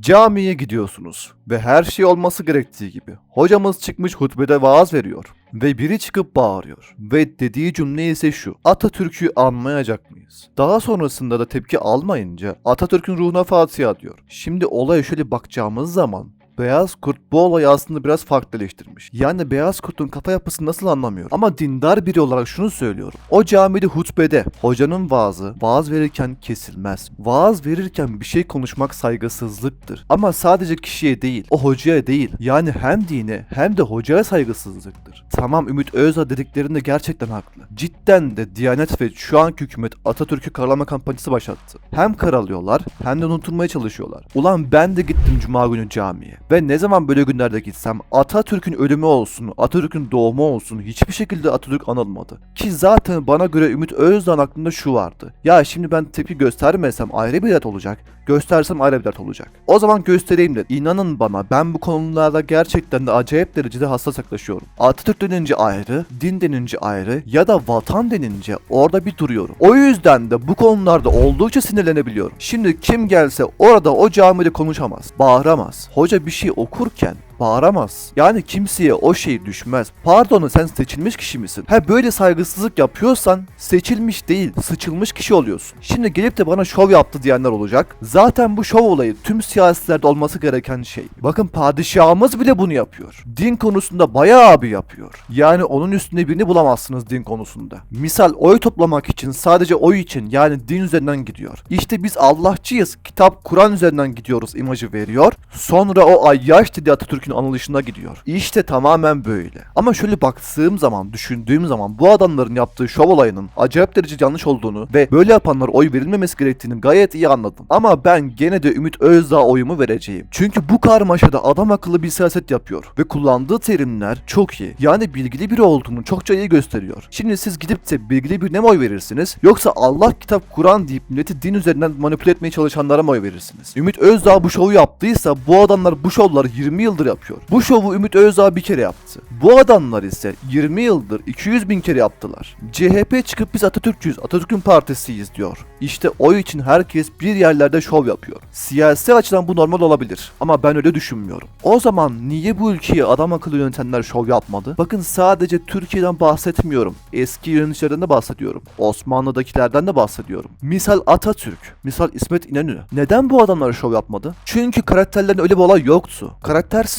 Camiye gidiyorsunuz ve her şey olması gerektiği gibi. Hocamız çıkmış hutbede vaaz veriyor ve biri çıkıp bağırıyor. Ve dediği cümle ise şu. Atatürk'ü anmayacak mıyız? Daha sonrasında da tepki almayınca Atatürk'ün ruhuna Fatiha diyor. Şimdi olaya şöyle bakacağımız zaman Beyaz Kurt bu olayı aslında biraz farklıleştirmiş. Yani Beyaz Kurt'un kafa yapısını nasıl anlamıyorum. Ama dindar biri olarak şunu söylüyorum. O camide hutbede hocanın vaazı vaaz verirken kesilmez. Vaaz verirken bir şey konuşmak saygısızlıktır. Ama sadece kişiye değil, o hocaya değil. Yani hem dine hem de hocaya saygısızlıktır. Tamam Ümit Özdağ dediklerinde gerçekten haklı. Cidden de Diyanet ve şu anki hükümet Atatürk'ü karalama kampanyası başlattı. Hem karalıyorlar hem de unutulmaya çalışıyorlar. Ulan ben de gittim cuma günü camiye. Ve ne zaman böyle günlerde gitsem Atatürk'ün ölümü olsun, Atatürk'ün doğumu olsun hiçbir şekilde Atatürk anılmadı. Ki zaten bana göre Ümit Özdağ'ın aklında şu vardı. Ya şimdi ben tepki göstermesem ayrı bir dert olacak, göstersem ayrı bir dert olacak. O zaman göstereyim de inanın bana ben bu konularda gerçekten de acayip derecede hassas yaklaşıyorum. Atatürk denince ayrı, din denince ayrı ya da vatan denince orada bir duruyorum. O yüzden de bu konularda oldukça sinirlenebiliyorum. Şimdi kim gelse orada o camide konuşamaz, bağıramaz. Hoca bir şey okurken bağıramaz. Yani kimseye o şey düşmez. Pardon sen seçilmiş kişi misin? Ha böyle saygısızlık yapıyorsan seçilmiş değil sıçılmış kişi oluyorsun. Şimdi gelip de bana şov yaptı diyenler olacak. Zaten bu şov olayı tüm siyasetlerde olması gereken şey. Bakın padişahımız bile bunu yapıyor. Din konusunda bayağı bir yapıyor. Yani onun üstünde birini bulamazsınız din konusunda. Misal oy toplamak için sadece oy için yani din üzerinden gidiyor. İşte biz Allahçıyız. Kitap Kur'an üzerinden gidiyoruz imajı veriyor. Sonra o ayyaş dedi Atatürk'ün anılışına gidiyor. İşte tamamen böyle. Ama şöyle baktığım zaman, düşündüğüm zaman bu adamların yaptığı şov olayının acayip derece yanlış olduğunu ve böyle yapanlar oy verilmemesi gerektiğini gayet iyi anladım. Ama ben gene de Ümit Özdağ oyumu vereceğim. Çünkü bu karmaşada adam akıllı bir siyaset yapıyor ve kullandığı terimler çok iyi. Yani bilgili biri olduğunu çokça iyi gösteriyor. Şimdi siz gidip de bilgili birine mi oy verirsiniz? Yoksa Allah kitap Kur'an deyip milleti din üzerinden manipüle etmeye çalışanlara mı oy verirsiniz? Ümit Özdağ bu şovu yaptıysa bu adamlar bu şovları 20 yıldır yapıyor. Bu şovu Ümit Özdağ bir kere yaptı. Bu adamlar ise 20 yıldır 200 bin kere yaptılar. CHP çıkıp biz Atatürkçüyüz, Atatürk'ün partisiyiz diyor. İşte o için herkes bir yerlerde şov yapıyor. Siyasi açıdan bu normal olabilir ama ben öyle düşünmüyorum. O zaman niye bu ülkeyi adam akıllı yönetenler şov yapmadı? Bakın sadece Türkiye'den bahsetmiyorum. Eski yöneticilerden de bahsediyorum. Osmanlı'dakilerden de bahsediyorum. Misal Atatürk, misal İsmet İnönü. Neden bu adamlar şov yapmadı? Çünkü karakterlerin öyle bir olay yoktu.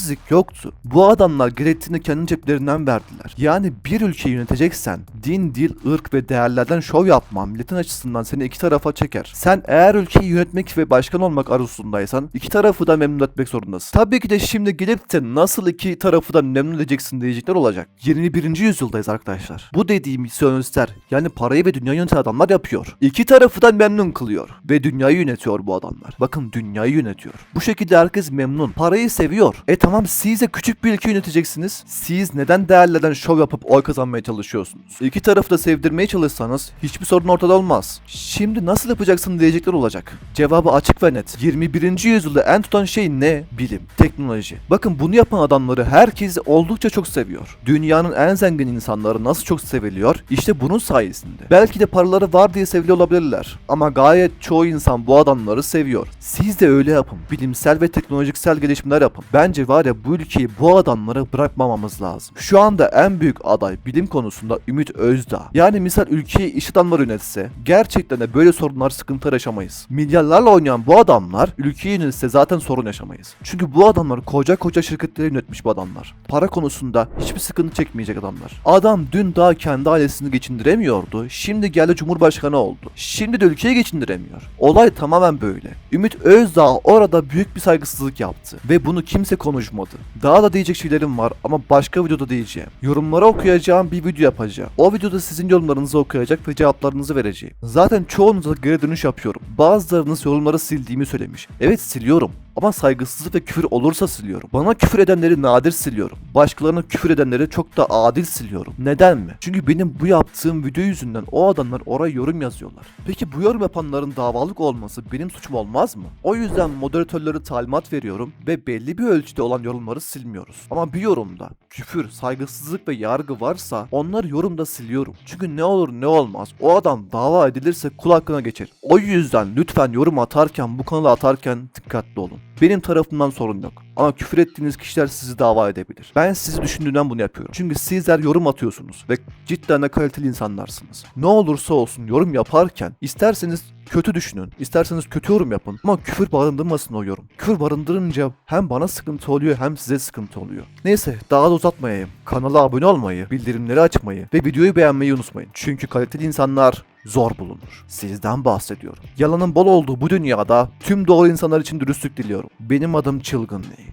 Karaktersizlik yoktu. Bu adamlar gerektiğini kendi ceplerinden verdiler. Yani bir ülkeyi yöneteceksen din, dil, ırk ve değerlerden şov yapman milletin açısından seni iki tarafa çeker. Sen eğer ülkeyi yönetmek ve başkan olmak arzusundaysan iki tarafı da memnun etmek zorundasın. Tabii ki de şimdi gelip de nasıl iki tarafı da memnun edeceksin diyecekler olacak. 21. yüzyıldayız arkadaşlar. Bu dediğim misyonistler yani parayı ve dünyayı yöneten adamlar yapıyor. İki tarafı da memnun kılıyor ve dünyayı yönetiyor bu adamlar. Bakın dünyayı yönetiyor. Bu şekilde herkes memnun. Parayı seviyor. E tamam siz de küçük bir ülke yöneteceksiniz. Siz neden değerlerden şov yapıp oy kazanmaya çalışıyorsunuz? İki tarafı da sevdirmeye çalışsanız hiçbir sorun ortada olmaz. Şimdi nasıl yapacaksın diyecekler olacak. Cevabı açık ve net. 21. yüzyılda en tutan şey ne? Bilim, teknoloji. Bakın bunu yapan adamları herkes oldukça çok seviyor. Dünyanın en zengin insanları nasıl çok seviliyor? İşte bunun sayesinde. Belki de paraları var diye seviliyor olabilirler. Ama gayet çoğu insan bu adamları seviyor. Siz de öyle yapın. Bilimsel ve teknolojiksel gelişmeler yapın. Bence var ya bu ülkeyi bu adamlara bırakmamamız lazım. Şu anda en büyük aday bilim konusunda Ümit Özdağ. Yani misal ülkeyi iş adamları yönetse gerçekten de böyle sorunlar sıkıntı yaşamayız. Milyarlarla oynayan bu adamlar ülkeyi yönetse zaten sorun yaşamayız. Çünkü bu adamlar koca koca şirketleri yönetmiş bu adamlar. Para konusunda hiçbir sıkıntı çekmeyecek adamlar. Adam dün daha kendi ailesini geçindiremiyordu. Şimdi geldi cumhurbaşkanı oldu. Şimdi de ülkeyi geçindiremiyor. Olay tamamen böyle. Ümit Özdağ orada büyük bir saygısızlık yaptı. Ve bunu kimse konuşmadı. Daha da diyecek şeylerim var ama başka videoda diyeceğim. Yorumlara okuyacağım bir video yapacağım. O videoda sizin yorumlarınızı okuyacak ve cevaplarınızı vereceğim. Zaten çoğunuza geri dönüş yapıyorum. Bazılarınız yorumları sildiğimi söylemiş. Evet siliyorum. Ama saygısızlık ve küfür olursa siliyorum. Bana küfür edenleri nadir siliyorum. Başkalarına küfür edenleri çok da adil siliyorum. Neden mi? Çünkü benim bu yaptığım video yüzünden o adamlar oraya yorum yazıyorlar. Peki bu yorum yapanların davalık olması benim suçum olmaz mı? O yüzden moderatörlere talimat veriyorum ve belli bir ölçüde olan yorumları silmiyoruz. Ama bir yorumda küfür, saygısızlık ve yargı varsa onları yorumda siliyorum. Çünkü ne olur ne olmaz o adam dava edilirse kul hakkına geçer. O yüzden lütfen yorum atarken bu kanala atarken dikkatli olun. Benim tarafımdan sorun yok. Ama küfür ettiğiniz kişiler sizi dava edebilir. Ben sizi düşündüğümden bunu yapıyorum. Çünkü sizler yorum atıyorsunuz ve cidden de kaliteli insanlarsınız. Ne olursa olsun yorum yaparken isterseniz kötü düşünün, isterseniz kötü yorum yapın ama küfür barındırmasın o yorum. Küfür barındırınca hem bana sıkıntı oluyor hem size sıkıntı oluyor. Neyse daha da uzatmayayım. Kanala abone olmayı, bildirimleri açmayı ve videoyu beğenmeyi unutmayın. Çünkü kaliteli insanlar zor bulunur. Sizden bahsediyorum. Yalanın bol olduğu bu dünyada tüm doğru insanlar için dürüstlük diliyorum. Benim adım Çılgın Ney.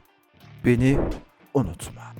Beni unutma.